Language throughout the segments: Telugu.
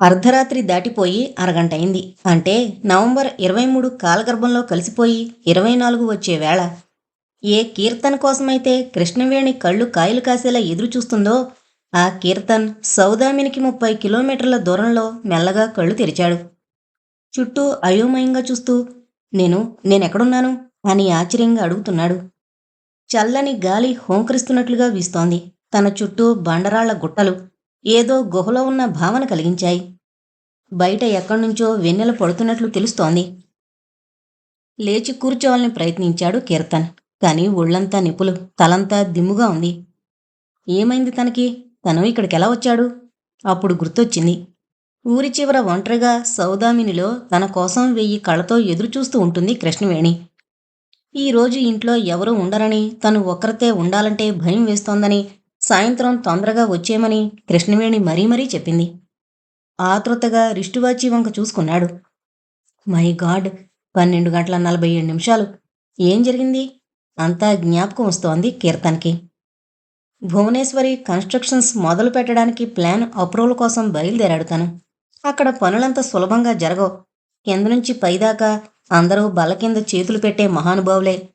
అర్ధరాత్రి దాటిపోయి అరగంట అయింది అంటే నవంబర్ ఇరవై మూడు కాలగర్భంలో కలిసిపోయి ఇరవై నాలుగు వచ్చే వేళ ఏ కీర్తన్ కోసమైతే కృష్ణవేణి కళ్ళు కాయలు కాసేలా ఎదురు చూస్తుందో ఆ కీర్తన్ సౌదామినికి ముప్పై కిలోమీటర్ల దూరంలో మెల్లగా కళ్ళు తెరిచాడు. చుట్టూ అయోమయంగా చూస్తూ నేను నేనెక్కడున్నాను? అని ఆశ్చర్యంగా అడుగుతున్నాడు. చల్లని గాలి హోంకరిస్తున్నట్లుగా వీస్తోంది. తన చుట్టూ బండరాళ్ళ గుట్టలు ఏదో గుహలో ఉన్న భావన కలిగించాయి. బయట ఎక్కడ్నుంచో వెన్నెల పడుతున్నట్లు తెలుస్తోంది. లేచి కూర్చోవాలని ప్రయత్నించాడు కీర్తన్. కానీ ఒళ్ళంతా నిప్పులు తలంతా దిమ్ముగా ఉంది. ఏమైంది తనకి? తను ఇక్కడికి ఎలా వచ్చాడు? అప్పుడు గుర్తొచ్చింది. ఊరి చివర ఒంటరిగా సౌదామినిలో తన కోసం వెయ్యి కళ్ళతో ఎదురుచూస్తూ ఉంటుంది కృష్ణవేణి. ఈరోజు ఇంట్లో ఎవరూ ఉండరని తను ఒక్కరితే ఉండాలంటే భయం వేస్తోందని సాయంత్రం తొందరగా వచ్చేయమని కృష్ణవేణి మరీ మరీ చెప్పింది. ఆతృతగా రిష్టువాచి వంక చూసుకున్నాడు. మై గాడ్ పన్నెండు గంటల నలభై ఏడు నిమిషాలు. ఏం జరిగింది? అంతా జ్ఞాపకం వస్తోంది కీర్తన్కి. భువనేశ్వరి కన్స్ట్రక్షన్స్ మొదలు పెట్టడానికి ప్లాన్ అప్రూవల్ కోసం బయలుదేరాడు తను. అక్కడ పనులంత సులభంగా జరగవు. కింద నుంచి పైదాకా అందరూ బల కింద చేతులు పెట్టే మహానుభావులే.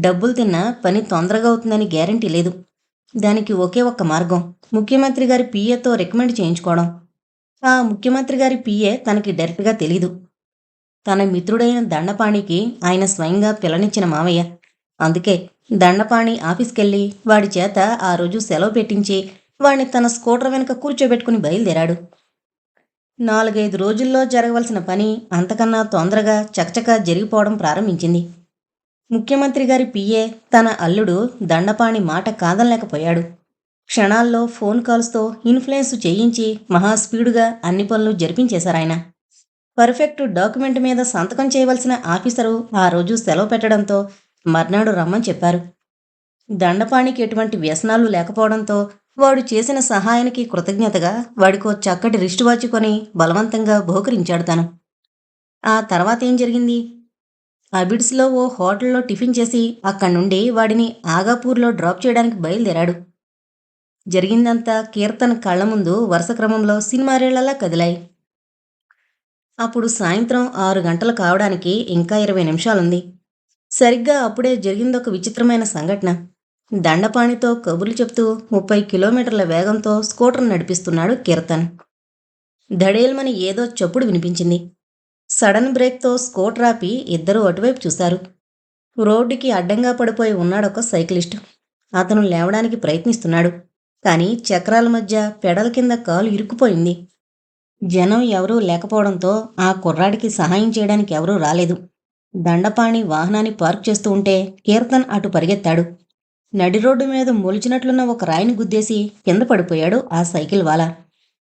డబ్బులు తిన్నా పని తొందరగా అవుతుందని గ్యారంటీ లేదు. దానికి ఒకే ఒక్క మార్గం. ముఖ్యమంత్రి గారి పిఏతో రికమెండ్ చేయించుకోవడం. ఆ ముఖ్యమంత్రి గారి పిఏ తనకి డైరెక్ట్గా తెలీదు. తన మిత్రుడైన దండపాణికి ఆయన స్వయంగా పిల్లనిచ్చిన మావయ్య అందుకే దండపాణి ఆఫీస్కెళ్ళి వాడి చేత ఆ రోజు సెలవు పెట్టించి వాడిని తన స్కూటర్ వెనుక కూర్చోబెట్టుకుని బయలుదేరాడు. నాలుగైదు రోజుల్లో జరగవలసిన పని అంతకన్నా తొందరగా చకచకా జరిగిపోవడం ప్రారంభించింది. ముఖ్యమంత్రి గారి పిఏ తన అల్లుడు దండపాణి మాట కాదనలేకపోయాడు. క్షణాల్లో ఫోన్ కాల్స్తో ఇన్ఫ్లుయెన్స్ చేయించి మహా స్పీడుగా అన్ని పనులు జరిపించేశారాయన పర్ఫెక్ట్ డాక్యుమెంట్ మీద సంతకం చేయవలసిన ఆఫీసరు ఆ రోజు సెలవు పెట్టడంతో మర్నాడు రమ్మని చెప్పారు. దండపాణికి ఎటువంటి వ్యసనాలు లేకపోవడంతో వాడు చేసిన సహాయానికి కృతజ్ఞతగా వాడికో చక్కటి రిస్ట్ వాచ్ కొని బలవంతంగా బహుకరించాడు తను. ఆ తర్వాత ఏం జరిగింది? అబిడ్స్లో ఓ హోటల్లో టిఫిన్ చేసి అక్కడి నుండి వాడిని ఆగాపూర్లో డ్రాప్ చేయడానికి బయలుదేరాడు. జరిగిందంతా కీర్తన్ కళ్ళ ముందు వరుస క్రమంలో సినిమారేళ్ళలా కదిలాయి. అప్పుడు సాయంత్రం ఆరు గంటలు కావడానికి ఇంకా ఇరవై నిమిషాలుంది. సరిగ్గా అప్పుడే జరిగిందొక విచిత్రమైన సంఘటన. దండపాణితో కబుర్లు చెప్తూ ముప్పై కిలోమీటర్ల వేగంతో స్కూటర్ నడిపిస్తున్నాడు కీర్తన్. ధడేల్మని ఏదో చప్పుడు వినిపించింది. సడన్ బ్రేక్తో స్కోట్ రాపి ఇద్దరూ అటువైపు చూశారు. రోడ్డుకి అడ్డంగా పడిపోయి ఉన్నాడొక సైక్లిస్ట్. అతను లేవడానికి ప్రయత్నిస్తున్నాడు. కానీ చక్రాల మధ్య పెడల కింద కాలు ఇరుక్కుపోయింది. జనం ఎవరూ లేకపోవడంతో ఆ కుర్రాడికి సహాయం చేయడానికి ఎవరూ రాలేదు. దండపాణి వాహనాన్ని పార్క్ చేస్తూ ఉంటే కీర్తన్ అటు పరిగెత్తాడు. నడి రోడ్డు మీద మొలిచినట్లున్న ఒక రాయిని గుద్దేసి కింద పడిపోయాడు ఆ సైకిల్ వాలా.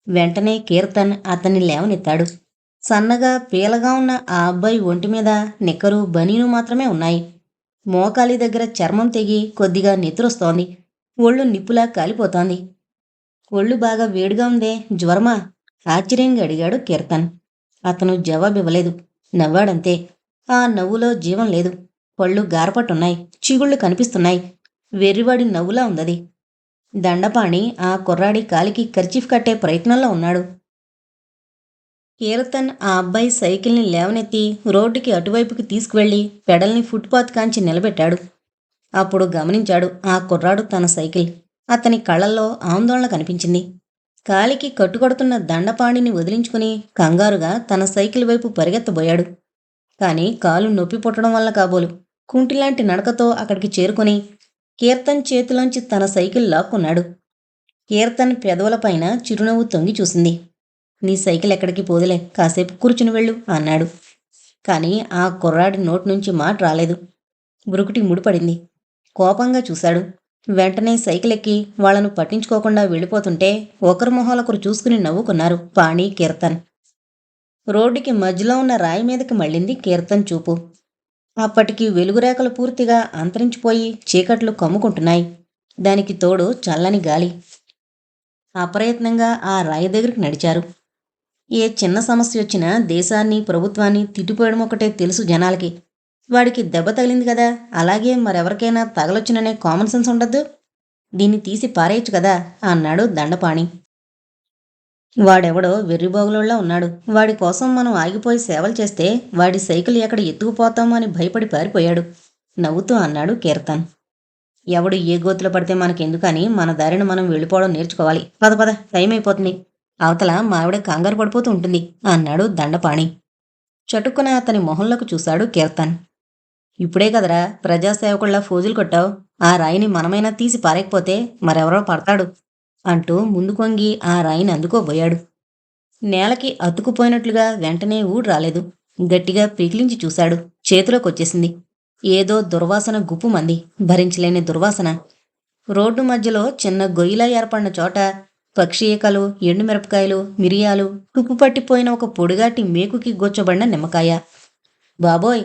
వెంటనే కీర్తన్ అతన్ని లేవనెత్తాడు. సన్నగా పీలగా ఉన్న ఆ అబ్బాయి ఒంటి మీద నిక్కరు బనీను మాత్రమే ఉన్నాయి. మోకాలి దగ్గర చర్మం తెగి కొద్దిగా నెత్తురొస్తోంది ఒళ్ళు నిప్పులా కాలిపోతోంది. ఒళ్ళు బాగా వేడిగా ఉందే జ్వరమా? ఆశ్చర్యంగా అడిగాడు కీర్తన్. అతను జవాబివ్వలేదు. నవ్వాడంతే. ఆ నవ్వులో జీవం లేదు. పళ్ళు గారపట్టున్నాయి. చిగుళ్ళు కనిపిస్తున్నాయి. వెర్రివాడి నవ్వులా ఉందది. దండపాణి ఆ కుర్రాడి కాలికి కర్చీఫ్ కట్టే ప్రయత్నంలో ఉన్నాడు. కీర్తన్ ఆ అబ్బాయి సైకిల్ని లేవనెత్తి రోడ్డుకి అటువైపుకి తీసుకువెళ్ళి పెడల్ని ఫుట్పాత్ కాంచి నిలబెట్టాడు. అప్పుడు గమనించాడు ఆ కుర్రాడు తన సైకిల్. అతని కళ్ళల్లో ఆందోళన కనిపించింది. కాలికి కట్టుకొడుతున్న దండపాణిని వదిలించుకుని కంగారుగా తన సైకిల్ వైపు పరిగెత్తబోయాడు. కానీ కాలు నొప్పి పుట్టడం వల్ల కాబోలు కుంటిలాంటి నడకతో అక్కడికి చేరుకుని కీర్తన్ చేతిలోంచి తన సైకిల్ లాక్కున్నాడు. కీర్తన్ పెదవులపైన చిరునవ్వు తొంగి చూసింది. నీ సైకిల్ ఎక్కడికి పోదులే కాసేపు కూర్చుని వెళ్ళు అన్నాడు. కానీ ఆ కుర్రాడి నోటి నుంచి మాట రాలేదు. బ్రుకుటి ముడిపడింది కోపంగా చూశాడు. వెంటనే సైకిల్ ఎక్కి వాళ్ళను పట్టించుకోకుండా వెళ్ళిపోతుంటే ఒకరి మొహాలొకరు చూసుకుని నవ్వుకున్నారు పాణి కీర్తన్. రోడ్డుకి మధ్యలో ఉన్న రాయి మీదకి మళ్ళింది కీర్తన్ చూపు. అప్పటికి వెలుగురేఖలు పూర్తిగా అంతరించిపోయి చీకట్లు కమ్ముకుంటున్నాయి. దానికి తోడు చల్లని గాలి. అప్రయత్నంగా ఆ రాయి దగ్గరికి నడిచారు. ఏ చిన్న సమస్య వచ్చినా దేశాన్ని ప్రభుత్వాన్ని తిట్టిపోయడం ఒకటే తెలుసు జనాలకి. వాడికి దెబ్బ తగిలింది కదా అలాగే మరెవరికైనా తగలొచ్చుననే కామన్ సెన్స్ ఉండద్దు. దీన్ని తీసి పారేయచ్చు కదా అన్నాడు దండపాణి. వాడెవడో వెర్రిబోగులోళ్ళ ఉన్నాడు. వాడి కోసం మనం ఆగిపోయి సేవలు చేస్తే వాడి సైకిల్ ఎక్కడ ఎత్తుకుపోతామో అని భయపడి పారిపోయాడు. నవ్వుతూ అన్నాడు కీర్తన్. ఎవడు ఏ గోతులో పడితే మనకెందుకని మన దారిని మనం వెళ్ళిపోవడం నేర్చుకోవాలి. పద పద టైం అయిపోతుంది. అవతల మావిడ కంగారు పడిపోతూ ఉంటుంది. అన్నాడు దండపాణి. చటుక్కున అతని మొహంలోకి చూశాడు కీర్తన్. ఇప్పుడే కదరా ప్రజాసేవకుళ్ళ ఫోజులు కొట్టావు. ఆ రాయిని మనమైనా తీసి పారేకపోతే మరెవరో పడతాడు అంటూ ముందు కొంగి ఆ రాయిని అందుకోబోయాడు నేలకి అతుకుపోయినట్లుగా వెంటనే ఊడు రాలేదు. గట్టిగా పిగిలించి చూశాడు. చేతిలోకొచ్చేసింది. ఏదో దుర్వాసన గుప్పుమంది. భరించలేని దుర్వాసన. రోడ్డు మధ్యలో చిన్న గొయ్యిలా ఏర్పడిన చోట పక్షి ఈకలు ఎండుమిరపకాయలు మిరియాలు తుప్పు పట్టిపోయిన ఒక పొడిగాటి మేకుకి గొచ్చబడిన నిమ్మకాయ. బాబోయ్!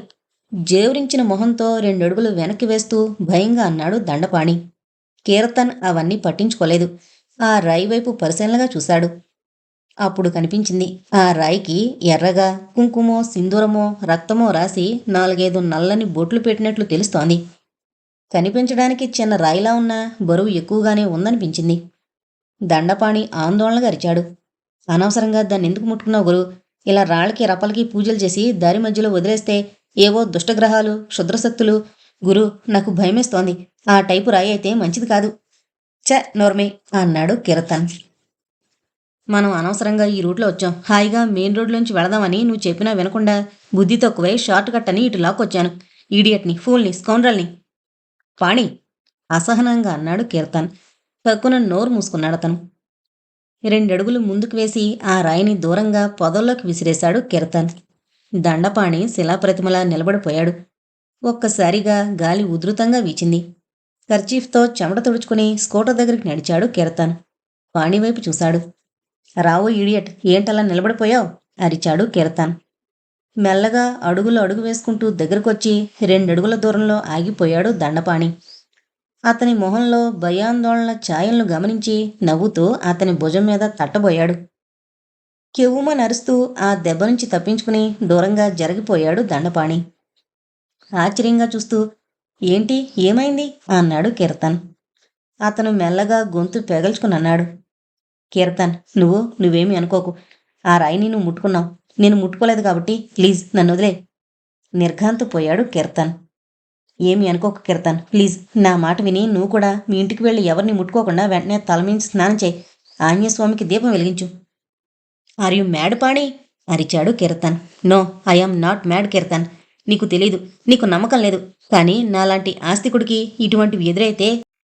జేవరించిన మొహంతో రెండడుగులు వెనక్కి వేస్తూ భయంగా అన్నాడు దండపాణి. కీర్తన్ అవన్నీ పట్టించుకోలేదు. ఆ రాయి వైపు పరిశీలనగా చూశాడు. అప్పుడు కనిపించింది ఆ రాయికి ఎర్రగా కుంకుమో సింధూరమో రక్తమో రాసి నాలుగైదు నల్లని బొట్లు పెట్టినట్లు తెలుస్తోంది. కనిపించడానికి చిన్న రాయిలా ఉన్న బరువు ఎక్కువగానే ఉందనిపించింది. దండపాణి ఆందోళనగా అరిచాడు. అనవసరంగా దాన్ని ఎందుకు ముట్టుకున్నావు గురు? ఇలా రాళ్ళకి రప్పలకి పూజలు చేసి దారి మధ్యలో వదిలేస్తే ఏవో దుష్టగ్రహాలు క్షుద్రశక్తులు. గురు నాకు భయమేస్తోంది. ఆ టైపు రాయి అయితే మంచిది కాదు. చ నోర్మే అన్నాడు కిరతన్. మనం అనవసరంగా ఈ రూట్లో వచ్చాం. హాయిగా మెయిన్ రోడ్లోంచి వెళదామని నువ్వు చెప్పినా వినకుండా బుద్ధి తక్కువై షార్ట్ కట్ అని ఇటు లాక్కొచ్చాను ఈడియట్ని ఫూల్ని స్కౌండ్రల్ని. పాణి అసహనంగా అన్నాడు కీర్తన్. పక్కున నోరు మూసుకున్నాడు అతను. రెండడుగులు ముందుకు వేసి ఆ రాయిని దూరంగా పొదల్లోకి విసిరేశాడు కీర్తన్. దండపాణి శిలాప్రతిమలా నిలబడిపోయాడు. ఒక్కసారిగా గాలి ఉధృతంగా వీచింది. ఖర్చీఫ్తో చెమట తుడుచుకుని స్కూటర్ దగ్గరికి నడిచాడు కీర్తన్. పాణి వైపు చూశాడు. రావు ఈడియట్ ఏంటలా నిలబడిపోయావు? అరిచాడు కీర్తన్. మెల్లగా అడుగులు అడుగు వేసుకుంటూ దగ్గరకొచ్చి రెండడుగుల దూరంలో ఆగిపోయాడు దండపాణి. అతని మొహంలో భయాందోళన ఛాయలను గమనించి నవ్వుతూ అతని భుజం మీద తట్టబోయాడు. కెవ్వుమ నరుస్తూ ఆ దెబ్బ నుంచి తప్పించుకుని దూరంగా జరిగిపోయాడు దండపాణి. ఆశ్చర్యంగా చూస్తూ ఏంటి ఏమైంది? అన్నాడు కీర్తన్. అతను మెల్లగా గొంతు పెగల్చుకుని అన్నాడు. కీర్తన్ నువ్వు నువ్వేమీ అనుకోకు. ఆ రాయిని నువ్వు ముట్టుకున్నావు నేను ముట్టుకోలేదు కాబట్టి ప్లీజ్ నన్ను వదిలే. నిర్ఘాంతపోయాడు కీర్తన్. ఏమి అనుకోక కీర్తన్. ప్లీజ్ నా మాట విని నువ్వు కూడా మీ ఇంటికి వెళ్ళి ఎవరిని ముట్టుకోకుండా వెంటనే తలమించి స్నానం చేయి. ఆంజనేయస్వామికి దీపం వెలిగించు. Are you mad Pani? అరిచాడు Keerthan. No I'm not mad Keerthan. నీకు తెలీదు నీకు నమ్మకం లేదు. కానీ నాలాంటి ఆస్తికుడికి ఇటువంటివి ఎదురైతే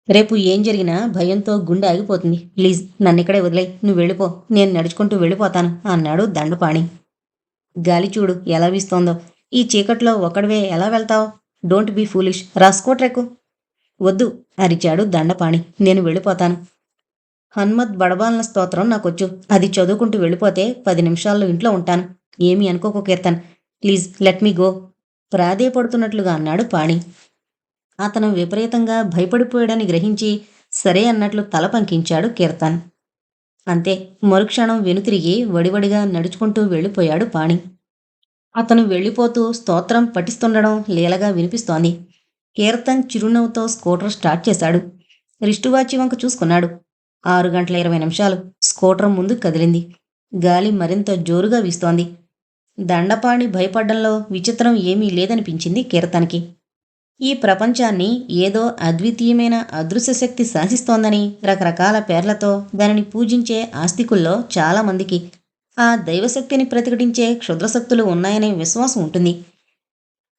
రేపు ఏం జరిగినా భయంతో గుండె ఆగిపోతుంది. ప్లీజ్ నన్ను ఇక్కడే వదిలే నువ్వు వెళ్ళిపో నేను నడుచుకుంటూ వెళ్ళిపోతాను అన్నాడు దండపాణి. గాలి చూడు ఎలా వీస్తోందో. ఈ చీకట్లో ఒకడివే ఎలా వెళ్తావు? Don't be foolish. రాసుకోట్రెకు. వద్దు అరిచాడు దండపాణి. నేను వెళ్ళిపోతాను. హన్మద్ బడబాలన స్తోత్రం నాకొచ్చు. అది చదువుకుంటూ వెళ్ళిపోతే పది నిమిషాల్లో ఇంట్లో ఉంటాను. ఏమీ అనుకోకు Keerthan. Please let me go. ప్రాధేయపడుతున్నట్లుగా అన్నాడు పాణి. అతను విపరీతంగా భయపడిపోయాడని గ్రహించి సరే అన్నట్లు తల పంకించాడు కీర్తన్. అంతే మరుక్షణం వెనుతిరిగి వడివడిగా నడుచుకుంటూ వెళ్ళిపోయాడు పాణి. అతను వెళ్ళిపోతూ స్తోత్రం పఠిస్తుండడం లీలగా వినిపిస్తోంది. కీర్తన్ చిరునవ్వుతో స్కూటర్ స్టార్ట్ చేశాడు. రిస్టువాచి వంక చూసుకున్నాడు. ఆరు గంటల ఇరవై నిమిషాలు. స్కూటర్ ముందు కదిలింది. గాలి మరింత జోరుగా వీస్తోంది. దండపాణి భయపడ్డంలో విచిత్రం ఏమీ లేదనిపించింది కీర్తన్కి. ఈ ప్రపంచాన్ని ఏదో అద్వితీయమైన అదృశ్య శక్తి శాసిస్తోందని రకరకాల పేర్లతో దానిని పూజించే ఆస్తికుల్లో చాలామందికి ఆ దైవశక్తిని ప్రతిఘటించే క్షుద్రశక్తులు ఉన్నాయనే విశ్వాసం ఉంటుంది.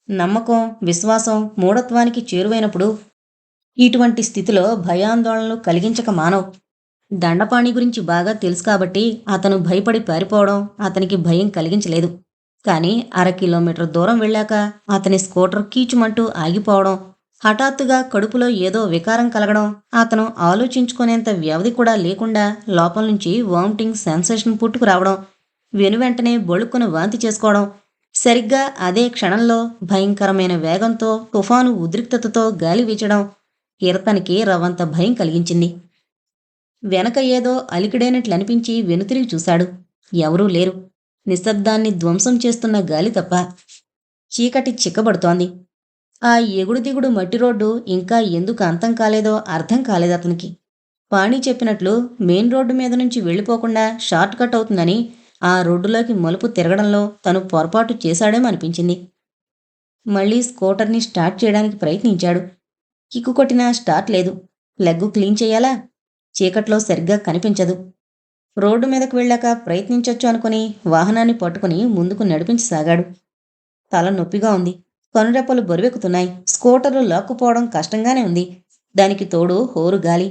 నమ్మకం విశ్వాసం మూఢత్వానికి చేరువైనప్పుడు ఇటువంటి స్థితిలో భయాందోళనలు కలిగించక మానవు. దండపాణి గురించి బాగా తెలుసు కాబట్టి అతను భయపడి పారిపోవడం అతనికి భయం కలిగించలేదు. కానీ అర కిలోమీటర్ దూరం వెళ్ళాక అతని స్కూటర్ కీచుమంటూ ఆగిపోవడం హఠాత్తుగా కడుపులో ఏదో వికారం కలగడం అతను ఆలోచించుకునేంత వ్యవధి కూడా లేకుండా లోపల నుంచి వామిటింగ్ సెన్సేషన్ పుట్టుకురావడం వెనువెంటనే బొళుక్కున వాంతి చేసుకోవడం సరిగ్గా అదే క్షణంలో భయంకరమైన వేగంతో తుఫాను ఉద్రిక్తతతో గాలి వీచడం ఇరతనికి రవంత భయం కలిగించింది. వెనక ఏదో అలికిడైనట్లు అనిపించి వెనుతిరిగి చూశాడు. ఎవరూ లేరు. నిశ్శబ్దాన్ని ధ్వంసం చేస్తున్న గాలి తప్ప చీకటి చిక్కబడుతోంది. ఆ ఎగుడు దిగుడు మట్టి రోడ్డు ఇంకా ఎందుకు అంతం కాలేదో అర్థం కాలేదు అతనికి. పాణి చెప్పినట్లు మెయిన్ రోడ్డు మీద నుంచి వెళ్ళిపోకుండా షార్ట్ కట్ అవుతుందని ఆ రోడ్డులోకి మలుపు తిరగడంలో తను పొరపాటు చేశాడేమో అనిపించింది. మళ్ళీ స్కూటర్ని స్టార్ట్ చేయడానికి ప్రయత్నించాడు. కిక్కు కొట్టినా స్టార్ట్ లేదు. లెగ్గు క్లీన్ చేయాలా? చీకట్లో సరిగ్గా కనిపించదు. రోడ్డు మీదకు వెళ్ళాక ప్రయత్నించొచ్చు అనుకుని వాహనాన్ని పట్టుకుని ముందుకు నడిపించసాగాడు. తల నొప్పిగా ఉంది. కనురెప్పలు బరువెక్కుతున్నాయి. స్కూటర్లు లాక్కుపోవడం కష్టంగానే ఉంది. దానికి తోడు హోరు గాలి.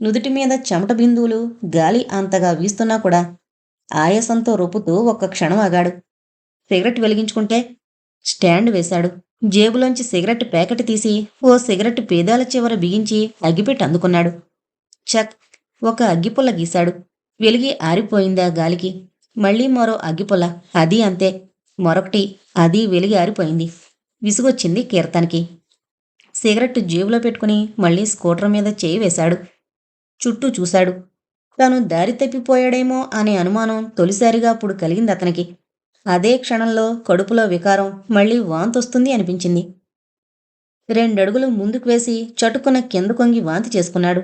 నుదుటి మీద చెమట బిందువులు గాలి అంతగా వీస్తున్నా కూడా ఆయాసంతో రొప్పుతూ ఒక్క క్షణం ఆగాడు. సిగరెట్ వెలిగించుకుంటే స్టాండ్ వేశాడు. జేబులోంచి సిగరెట్ ప్యాకెట్ తీసి ఓ సిగరెట్ పేదాల చివర బిగించి అగ్గిపెట్టి అందుకున్నాడు. చక్! ఒక అగ్గిపుల్ల గీశాడు. వెలిగి ఆరిపోయిందా గాలికి. మళ్ళీ మరో అగ్గిపుల్ల. అది అంతే. మరొకటి. అది వెలిగి ఆరిపోయింది. విసుగొచ్చింది కీర్తన్కి. సిగరెట్ జేబులో పెట్టుకుని మళ్ళీ స్కూటర్ మీద చేయి వేశాడు. చుట్టూ చూశాడు. తాను దారి తప్పిపోయాడేమో అనే అనుమానం తొలిసారిగా అప్పుడు కలిగింది అతనికి. అదే క్షణంలో కడుపులో వికారం మళ్ళీ వాంతొస్తుంది అనిపించింది. రెండడుగులు ముందుకు వేసి చటుక్కున కింద కొంగి వాంతి చేసుకున్నాడు.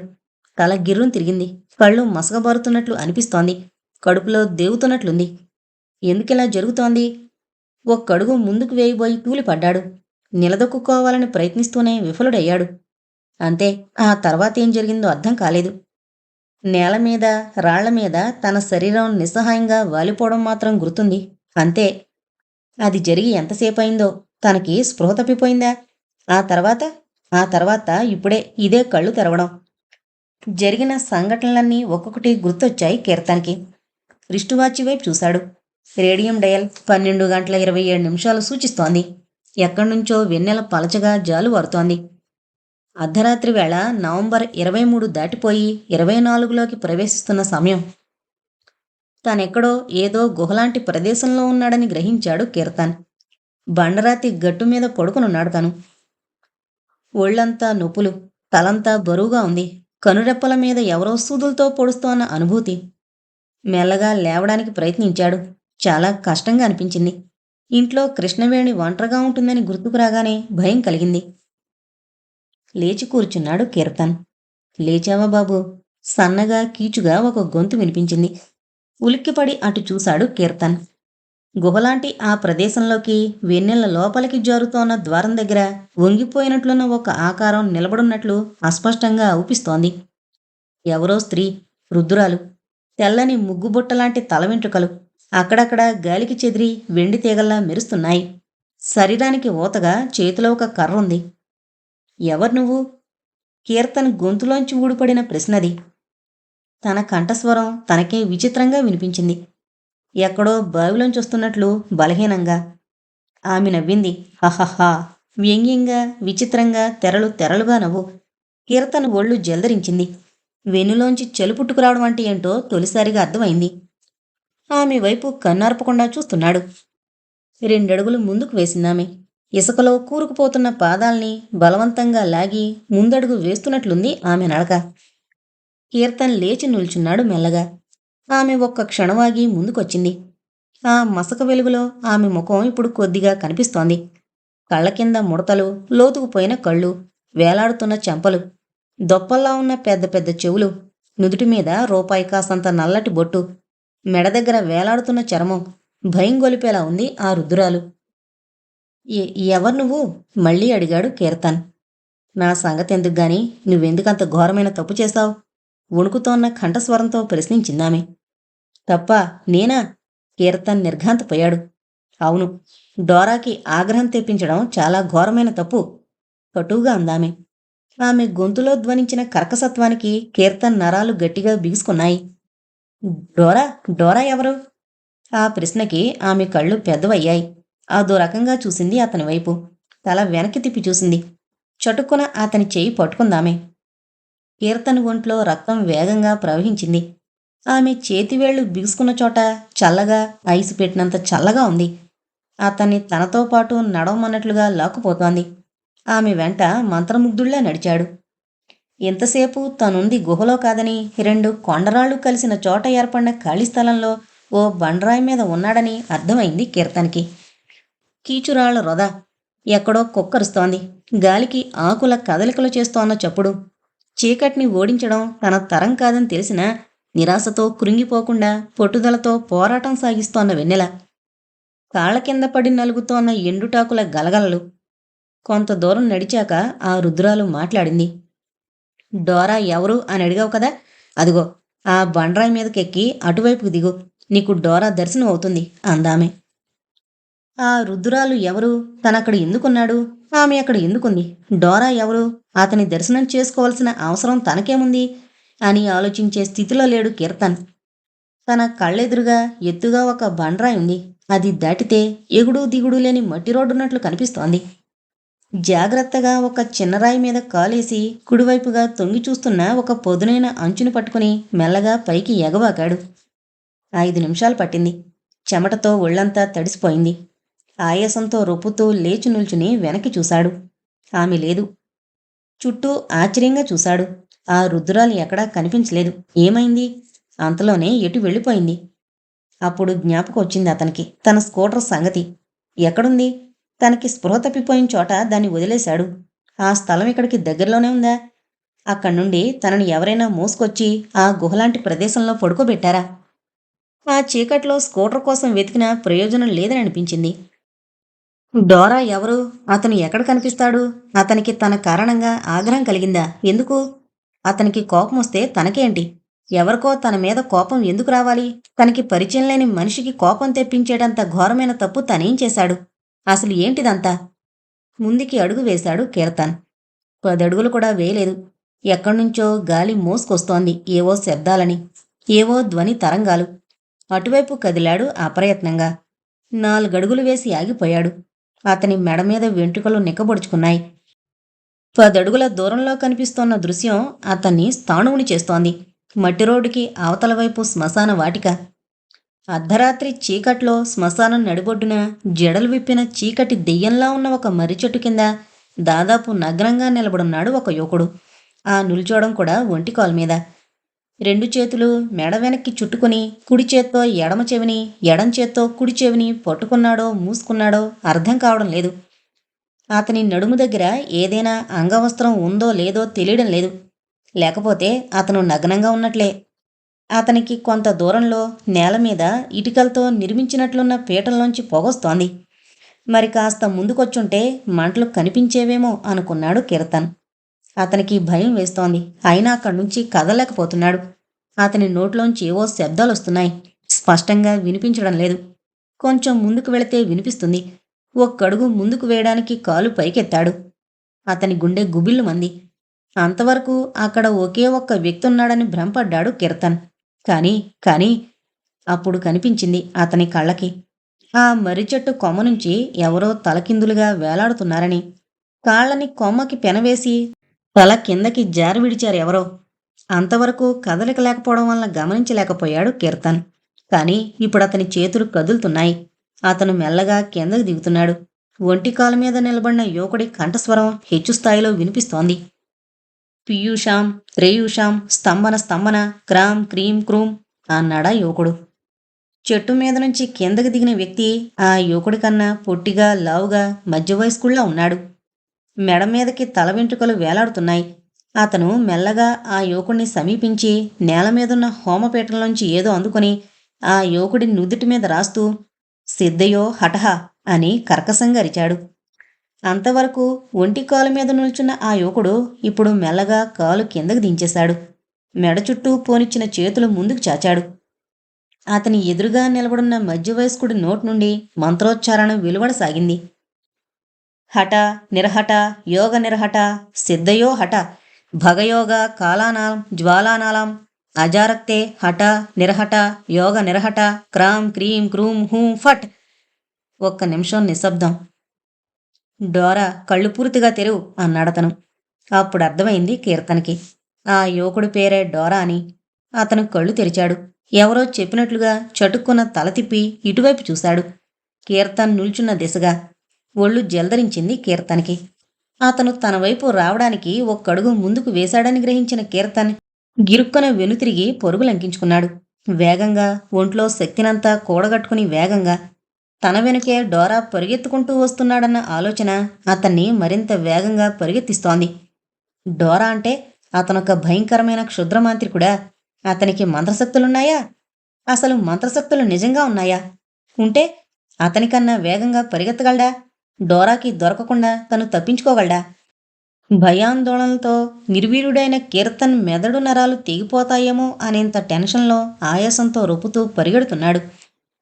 తల గిర్రుం తిరిగింది. కళ్ళు మసకబారుతున్నట్లు అనిపిస్తోంది. కడుపులో దేవుతున్నట్లుంది. ఎందుకిలా జరుగుతోంది? ఒక్కడుగు ముందుకు వేయబోయి తూలిపడ్డాడు. నిలదొక్కుకోవాలని ప్రయత్నిస్తూనే విఫలుడయ్యాడు. అంతే ఆ తర్వాత ఏం జరిగిందో అర్థం కాలేదు. నేల మీద రాళ్ళ మీద తన శరీరం నిస్సహాయంగా వాలిపోవడం మాత్రం గుర్తుంది. అంతే అది జరిగి ఎంతసేపు అయిందో తనకి స్పృహ తప్పిపోయిందా? ఆ తర్వాత ఆ తర్వాత ఇప్పుడే ఇదే కళ్ళు తెరవడం. జరిగిన సంఘటనలన్నీ ఒక్కొక్కటి గుర్తొచ్చాయి కీర్తన్కి. రిస్టువాచి వైపు చూశాడు. రేడియం డయల్ పన్నెండు గంటల ఇరవై ఏడు నిమిషాలు సూచిస్తోంది. ఎక్కడి నుంచో వెన్నెల పలచగా జాలు వరుతోంది. అర్ధరాత్రి వేళ నవంబర్ ఇరవై మూడు దాటిపోయి ఇరవై నాలుగులోకి ప్రవేశిస్తున్న సమయం. తానెక్కడో ఏదో గుహలాంటి ప్రదేశంలో ఉన్నాడని గ్రహించాడు కీర్తన్. బండరాతి గట్టు మీద పడుకునున్నాడు తను. ఒళ్ళంతా నొప్పులు తలంతా బరువుగా ఉంది. కనురెప్పల మీద ఎవరో సూదులతో పొడుస్తోన్న అనుభూతి. మెల్లగా లేవడానికి ప్రయత్నించాడు. చాలా కష్టంగా అనిపించింది. ఇంట్లో కృష్ణవేణి ఒంటరిగా ఉంటుందని గుర్తుకు రాగానే భయం కలిగింది. లేచి కూర్చున్నాడు కీర్తన్. లేచావా బాబు? సన్నగా కీచుగా ఒక గొంతు వినిపించింది. ఉలిక్కిపడి అటు చూశాడు కీర్తన్. గుహలాంటి ఆ ప్రదేశంలోకి వెన్నెల లోపలికి జారుతోన్న ద్వారం దగ్గర వంగిపోయినట్లున్న ఒక ఆకారం నిలబడున్నట్లు అస్పష్టంగా ఊపిస్తోంది. ఎవరో స్త్రీ రుద్రాలు తెల్లని ముగ్గుబుట్టలాంటి తల వెంట్రుకలు అక్కడక్కడ గాలికి చెదిరి వెండి తీగల్లా మెరుస్తున్నాయి. శరీరానికి ఊతగా చేతిలో ఒక కర్ర ఉంది. ఎవరు నువ్వు? కీర్తన్ గొంతులోంచి ఊడిపడిన ప్రశ్నది. తన కంఠస్వరం తనకే విచిత్రంగా వినిపించింది. ఎక్కడో బావిలోంచి వస్తున్నట్లు బలహీనంగా. ఆమె నవ్వింది. హహహా. వ్యంగ్యంగా విచిత్రంగా తెరలు తెరలుగా నవ్వు. కీర్తన ఒళ్ళు జల్దరించింది. వెన్నులోంచి చెలుపుట్టుకురావడం అంటే ఏంటో తొలిసారిగా అర్థమైంది. ఆమె వైపు కన్నార్పకుండా చూస్తున్నాడు. రెండడుగులు ముందుకు వేసిందామె. ఇసుకలో కూరుకుపోతున్న పాదాల్ని బలవంతంగా లాగి ముందడుగు వేస్తున్నట్లుంది ఆమె నడక. కీర్తన్ లేచి నిల్చున్నాడు మెల్లగా. ఆమె ఒక్క క్షణవాగి ముందుకొచ్చింది. ఆ మసక వెలుగులో ఆమె ముఖం ఇప్పుడు కొద్దిగా కనిపిస్తోంది. కళ్ళ కింద ముడతలు లోతుకుపోయిన కళ్ళు వేలాడుతున్న చెంపలు దొప్పల్లా ఉన్న పెద్ద పెద్ద చెవులు నుదుటి మీద రూపాయి కాసంత నల్లటి బొట్టు మెడ దగ్గర వేలాడుతున్న చర్మం భయం గొలిపేలా ఉంది ఆ రుద్రాలు. ఎవరు నువ్వు? మళ్ళీ అడిగాడు కీర్తన్. నా సంగతి ఎందుకు గాని? నువ్వెందుకంత ఘోరమైన తప్పు చేశావు వణుకుతోన్న కంఠస్వరంతో ప్రశ్నించిందామె. తప్ప నేనా? కీర్తన్ నిర్ఘాంతపోయాడు. అవును డోరాకి ఆగ్రహం తెప్పించడం చాలా ఘోరమైన తప్పు కటువుగా అందామె. ఆమె గొంతులో ధ్వనించిన కర్కసత్వానికి కీర్తన్ నరాలు గట్టిగా బిగుసుకున్నాయి. డోరా డోరా ఎవరు? ఆ ప్రశ్నకి ఆమె కళ్ళు పెద్దవయ్యాయి. అదో రకంగా చూసింది అతని వైపు. తల వెనక్కి తిప్పి చూసింది. చటుక్కున అతని చేయి పట్టుకుందామే. కీర్తన ఒంట్లో రక్తం వేగంగా ప్రవహించింది. ఆమె చేతివేళ్ళు బిగుసుకున్న చోట చల్లగా ఐసు పెట్టినంత చల్లగా ఉంది. అతన్ని తనతో పాటు నడవమన్నట్లుగా లాక్కుపోతోంది. ఆమె వెంట మంత్రముగ్ధుళ్ళా నడిచాడు. ఇంతసేపు తనుంది గుహలో కాదని రెండు కొండరాళ్ళు కలిసిన చోట ఏర్పడిన ఖాళీ స్థలంలో ఓ బండరాయి మీద ఉన్నాడని అర్థమైంది కీర్తన్కి. కీచురాళ్ళ రొద ఎక్కడో కుక్కరుస్తోంది. గాలికి ఆకుల కదలికలు చేస్తోన్న చప్పుడు. చీకటిని ఓడించడం తన తరం కాదని తెలిసిన నిరాశతో కృంగిపోకుండా పట్టుదలతో పోరాటం సాగిస్తోన్న వెన్నెల. కాళ్ళ కింద పడి నలుగుతోన్న ఎండుటాకుల గలగలలు. కొంత దూరం నడిచాక ఆ రుద్రాలు మాట్లాడింది. డోరా ఎవరు అని అడిగావు కదా? అదిగో ఆ బండరాయి మీదకెక్కి అటువైపుకు దిగు. నీకు డోరా దర్శనం అవుతుంది అందామె. ఆ రుద్రాలు ఎవరు? తనక్కడ ఎందుకున్నాడు? ఆమె అక్కడ ఎందుకుంది? డోరా ఎవరు? అతని దర్శనం చేసుకోవాల్సిన అవసరం తనకేముంది? అని ఆలోచించే స్థితిలో లేడు కీర్తన్. తన కళ్ళెదురుగా ఎత్తుగా ఒక బండరాయి ఉంది. అది దాటితే ఎగుడు దిగుడు లేని మట్టి రోడ్డున్నట్లు కనిపిస్తోంది. జాగ్రత్తగా ఒక చిన్నరాయి మీద కాలేసి కుడివైపుగా తొంగి చూస్తున్న ఒక పొదునైన అంచుని పట్టుకుని మెల్లగా పైకి ఎగవాకాడు ఐదు నిమిషాలు పట్టింది. చెమటతో ఒళ్ళంతా తడిసిపోయింది. ఆయాసంతో రొప్పుతూ లేచి నిల్చుని వెనక్కి చూశాడు. ఆమె లేదు. చుట్టూ ఆశ్చర్యంగా చూశాడు. ఆ రుద్రాలు ఎక్కడా కనిపించలేదు. ఏమైంది? అంతలోనే ఎటు వెళ్ళిపోయింది? అప్పుడు జ్ఞాపకం వచ్చింది అతనికి. తన స్కూటర్ సంగతి. ఎక్కడుంది? తనకి స్పృహ తప్పిపోయిన చోట దాన్ని వదిలేశాడు. ఆ స్థలం ఇక్కడికి దగ్గరలోనే ఉందా? అక్కడి నుండి తనని ఎవరైనా మోసుకొచ్చి ఆ గుహలాంటి ప్రదేశంలో పడుకోబెట్టారా? ఆ చీకట్లో స్కూటర్ కోసం వెతికిన ప్రయోజనం లేదని అనిపించింది. డోరా ఎవరు? అతను ఎక్కడ కనిపిస్తాడు? అతనికి తన కారణంగా ఆగ్రహం కలిగిందా? ఎందుకు? అతనికి కోపం వస్తే తనకేంటి? ఎవరికో తన మీద కోపం ఎందుకు రావాలి? తనకి పరిచయం లేని మనిషికి కోపం తెప్పించేటంత ఘోరమైన తప్పు తనేం చేశాడు? అసలు ఏంటిదంతా? ముందుకి అడుగు వేశాడు కీర్తన్. పదడుగులు కూడా వేయలేదు. ఎక్కడ్నుంచో గాలి మోసుకొస్తోంది. ఏవో శబ్దాలని ఏవో ధ్వని తరంగాలు. అటువైపు కదిలాడు అప్రయత్నంగా. నాలుగడుగులు వేసి ఆగిపోయాడు. అతని మెడ మీద వెంట్రుకలు నిక్కబొడుచుకున్నాయి. పదడుగుల దూరంలో కనిపిస్తోన్న దృశ్యం అతన్ని స్థాణువుని చేస్తోంది. మట్టి రోడ్డుకి అవతల వైపు శ్మశాన వాటిక. అర్ధరాత్రి చీకట్లో శ్మశానం నడిబొడ్డున జడలు విప్పిన చీకటి దెయ్యంలా ఉన్న ఒక మర్రి చెట్టు కింద దాదాపు నగ్నంగా నిలబడున్నాడు ఒక యువకుడు. ఆ నులిచోడం కూడా ఒంటి కాలు మీద. రెండు చేతులు మెడ వెనక్కి చుట్టుకుని కుడి చేత్తో ఎడమ చెవిని ఎడం చేత్తో కుడి చెవిని పట్టుకున్నాడో మూసుకున్నాడో అర్థం కావడం లేదు. అతని నడుము దగ్గర ఏదైనా అంగవస్త్రం ఉందో లేదో తెలియడం లేదు. లేకపోతే అతను నగ్నంగా ఉన్నట్లే. అతనికి కొంత దూరంలో నేల మీద ఇటుకలతో నిర్మించినట్లున్న పీటల్లోంచి పొగొస్తోంది. మరి కాస్త ముందుకొచ్చుంటే మంటలు కనిపించేవేమో అనుకున్నాడు కీర్తన్. అతనికి భయం వేస్తోంది. అయినా అక్కడి నుంచి కదలలేకపోతున్నాడు. అతని నోట్లోంచి ఏవో శబ్దాలు వస్తున్నాయి స్పష్టంగా వినిపించడం లేదు. కొంచెం ముందుకు వెళితే వినిపిస్తుంది. ఒక్కడుగు ముందుకు వేయడానికి కాలు పైకెత్తాడు. అతని గుండె గుబిళ్ళు మంది. అంతవరకు అక్కడ ఒకే ఒక్క వ్యక్తి ఉన్నాడని భ్రమపడ్డాడు కీర్తన్. కానీ కానీ అప్పుడు కనిపించింది అతని కళ్ళకి. ఆ మర్రి చెట్టు కొమ్మ నుంచి ఎవరో తలకిందులుగా వేలాడుతున్నారని. కాళ్ళని కొమ్మకి పెనవేసి తల కిందకి జారి విడిచారు ఎవరో. అంతవరకు కదలిక లేకపోవడం వల్ల గమనించలేకపోయాడు కీర్తన్. కానీ ఇప్పుడు అతని చేతులు కదులుతున్నాయి. అతను మెల్లగా కిందకి దిగుతున్నాడు. ఒంటి కాలు మీద నిలబడిన యువకుడి కంఠస్వరం హెచ్చు స్థాయిలో వినిపిస్తోంది. పీయూషాం త్రేయూషాం స్తంభన స్తంభన క్రామ్ క్రీం క్రూం అన్నాడా యువకుడు. చెట్టు మీద నుంచి కిందకి దిగిన వ్యక్తి ఆ యువకుడి కన్నా పొట్టిగా లావుగా మధ్య వయస్కుళ్ళ ఉన్నాడు. మెడ మీదకి తల వెంట్రుకలు వేలాడుతున్నాయి. అతను మెల్లగా ఆ యువకుడిని సమీపించి నేల మీదున్న హోమపీఠంలోంచి ఏదో అందుకొని ఆ యువకుడి నుదుటి మీద రాస్తూ సిద్ధయో హఠహ అని కర్కశంగా అరిచాడు. అంతవరకు ఒంటి కాలు మీద నిల్చున్న ఆ యువకుడు ఇప్పుడు మెల్లగా కాలు కిందకు దించేశాడు. మెడ చుట్టూ పోనిచ్చిన చేతులు ముందుకు చాచాడు. అతని ఎదురుగా నిలబడున్న మధ్య వయస్కుడి నోటి నుండి మంత్రోచ్చారణ వెలువడసాగింది. హఠ నిర్హట యోగ నిర్హట సిద్ధయో హఠ భగయోగ కాలానాం జ్వాలానాళం అజారక్తే హఠ నిర్హట యోగ నిర్హట క్రాం క్రీం క్రూం హూం ఫట్ ఒక్క నిమిషం నిశ్శబ్దం. డోరా కళ్ళు పూర్తిగా తెరువు అన్నాడతను అప్పుడు అర్థమైంది కీర్తనకి. ఆ యువకుడి పేరే డోరా అని. అతను కళ్ళు తెరిచాడు. ఎవరో చెప్పినట్లుగా చటుక్కున్న తల తిప్పి ఇటువైపు చూశాడు. కీర్తన్ నిల్చున్న దిశగా ఒళ్ళు జల్దరించింది కీర్తన్కి. అతను తన వైపు రావడానికి ఒక్కడుగు ముందుకు వేశాడని గ్రహించిన కీర్తన్ గిరుక్కున వెనుతిరిగి పొరుగులంకించుకున్నాడు వేగంగా ఒంట్లో శక్తినంతా కూడగట్టుకుని వేగంగా తన వెనుకే డోరా పరిగెత్తుకుంటూ వస్తున్నాడన్న ఆలోచన అతన్ని మరింత వేగంగా పరిగెత్తిస్తోంది. డోరా అంటే అతనొక భయంకరమైన క్షుద్రమాంత్రికుడా అతనికి మంత్రశక్తులున్నాయా? అసలు మంత్రశక్తులు నిజంగా ఉన్నాయా? ఉంటే అతనికన్నా వేగంగా పరిగెత్తగలడా? డోరాకి దొరకకుండా తను తప్పించుకోగలడా? భయాందోళనలతో నిర్వీర్యుడైన కీర్తన్ మెదడు నరాలు తెగిపోతాయేమో అనేంత టెన్షన్లో ఆయాసంతో రొప్పుతూ పరిగెడుతున్నాడు.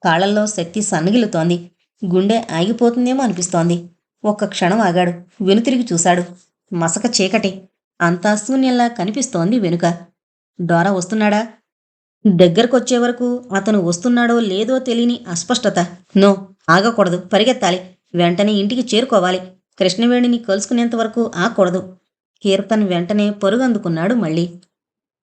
కాళ్ళల్లో శక్తి సన్నగిలుతోంది. గుండె ఆగిపోతుందేమో అనిపిస్తోంది. ఒక్క క్షణం ఆగాడు. వెనుతిరిగి చూశాడు. మసక చీకటి. అంతా శూన్యంలా కనిపిస్తోంది వెనుక. డోరా వస్తున్నాడా? దగ్గరకొచ్చే వరకు అతను వస్తున్నాడో లేదో తెలియని అస్పష్టత. నో ఆగకూడదు. పరిగెత్తాలి. వెంటనే ఇంటికి చేరుకోవాలి. కృష్ణవేణిని కలుసుకునేంత వరకు ఆగకూడదు. కీర్తన్ వెంటనే పరుగందుకున్నాడు మళ్ళీ.